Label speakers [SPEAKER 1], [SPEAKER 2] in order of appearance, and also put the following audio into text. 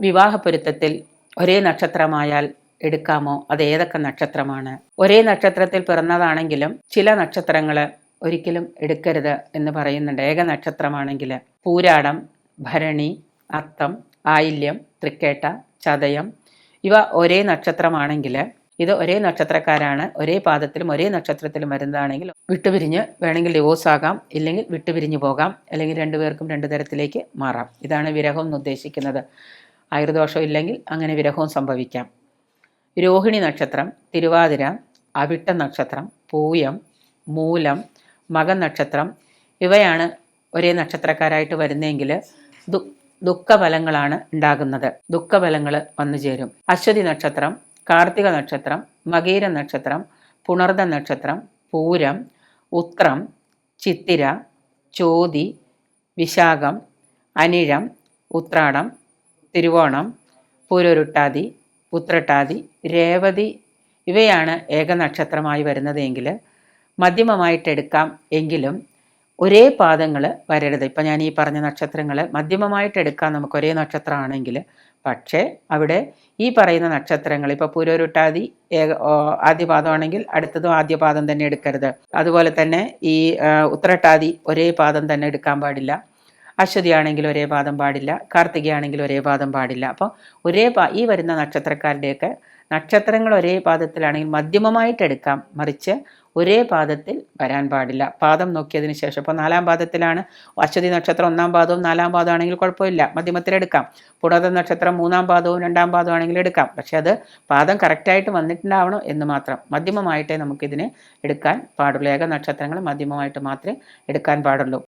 [SPEAKER 1] വിവാഹ പൊരുത്തത്തിൽ ഒരേ നക്ഷത്രമായാൽ എടുക്കാമോ? അത് ഏതൊക്കെ നക്ഷത്രമാണ്? ഒരേ നക്ഷത്രത്തിൽ പിറന്നതാണെങ്കിലും ചില നക്ഷത്രങ്ങൾ ഒരിക്കലും എടുക്കരുത് എന്ന് പറയുന്നുണ്ട്. ഏക നക്ഷത്രമാണെങ്കിൽ പൂരാടം ഭരണി അത്തം ആയില്യം തൃക്കേട്ട ചതയം ഇവ ഒരേ നക്ഷത്രമാണെങ്കിൽ ഇത് ഒരേ നക്ഷത്രക്കാരാണ്. ഒരേ പാദത്തിലും ഒരേ നക്ഷത്രത്തിലും വരുന്നതാണെങ്കിൽ വിട്ടുപിരിഞ്ഞ് വേണമെങ്കിൽ ഡിവോഴ്സ് ആകാം ഇല്ലെങ്കിൽ വിട്ടുപിരിഞ്ഞു പോകാം അല്ലെങ്കിൽ രണ്ടുപേർക്കും രണ്ടു തരത്തിലേക്ക് മാറാം. ഇതാണ് വിരഹം എന്ന് ഉദ്ദേശിക്കുന്നത്. ആയുർദോഷം ഇല്ലെങ്കിൽ അങ്ങനെ വിരഹവും സംഭവിക്കാം. രോഹിണി നക്ഷത്രം തിരുവാതിര അവിട്ട നക്ഷത്രം പൂയം മൂലം മകൻ നക്ഷത്രം ഇവയാണ് ഒരേ നക്ഷത്രക്കാരായിട്ട് വരുന്നതെങ്കിൽ ദു ദുഃഖഫലങ്ങളാണ് ഉണ്ടാകുന്നത്. ദുഃഖഫലങ്ങൾ വന്നു ചേരും. അശ്വതി നക്ഷത്രം കാർത്തിക നക്ഷത്രം മകീര നക്ഷത്രം പുണർദ നക്ഷത്രം പൂരം ഉത്രം ചിത്തിര ചോതി വിശാഖം അനിഴം ഉത്രാടം തിരുവോണം പൂരൊരുട്ടാതി ഉത്രട്ടാതി രേവതി ഇവയാണ് ഏകനക്ഷത്രമായി വരുന്നതെങ്കിൽ മധ്യമമായിട്ടെടുക്കാം എങ്കിലും ഒരേ പാദങ്ങൾ വരരുത്. ഇപ്പം ഞാൻ ഈ പറഞ്ഞ നക്ഷത്രങ്ങൾ മധ്യമമായിട്ടെടുക്കാം നമുക്ക് ഒരേ നക്ഷത്രമാണെങ്കിൽ പക്ഷേ അവിടെ ഈ പറയുന്ന നക്ഷത്രങ്ങൾ ഇപ്പോൾ പൂരോരുട്ടാതി ഏക ആദ്യപാദമാണെങ്കിൽ അടുത്തതും ആദ്യപാദം തന്നെ എടുക്കരുത്. അതുപോലെ തന്നെ ഈ ഉത്രട്ടാതി ഒരേ പാദം തന്നെ എടുക്കാൻ പാടില്ല. അശ്വതി ആണെങ്കിൽ ഒരേ പാദം പാടില്ല കാർത്തിക ആണെങ്കിൽ ഒരേ പാദം പാടില്ല. അപ്പോൾ ഒരേ പാ ഈ വരുന്ന നക്ഷത്രക്കാരുടെയൊക്കെ നക്ഷത്രങ്ങൾ ഒരേ പാദത്തിലാണെങ്കിൽ മധ്യമമായിട്ട് എടുക്കാം മറിച്ച് ഒരേ പാദത്തിൽ വരാൻ പാടില്ല. പാദം നോക്കിയതിന് ശേഷം ഇപ്പോൾ നാലാം പാദത്തിലാണ് അശ്വതി നക്ഷത്രം ഒന്നാം പാദവും നാലാം പാദം ആണെങ്കിൽ കുഴപ്പമില്ല മധ്യമത്തിലെടുക്കാം പുടത നക്ഷത്രം മൂന്നാം പാദവും രണ്ടാം പാദവും ആണെങ്കിൽ എടുക്കാം. പക്ഷേ അത് പാദം കറക്റ്റായിട്ട് വന്നിട്ടുണ്ടാവണം എന്ന് മാത്രം മധ്യമമായിട്ടേ നമുക്കിതിനെ എടുക്കാൻ പാടുള്ളൂ. ഏക നക്ഷത്രങ്ങൾ മധ്യമമായിട്ട് മാത്രമേ എടുക്കാൻ പാടുള്ളൂ.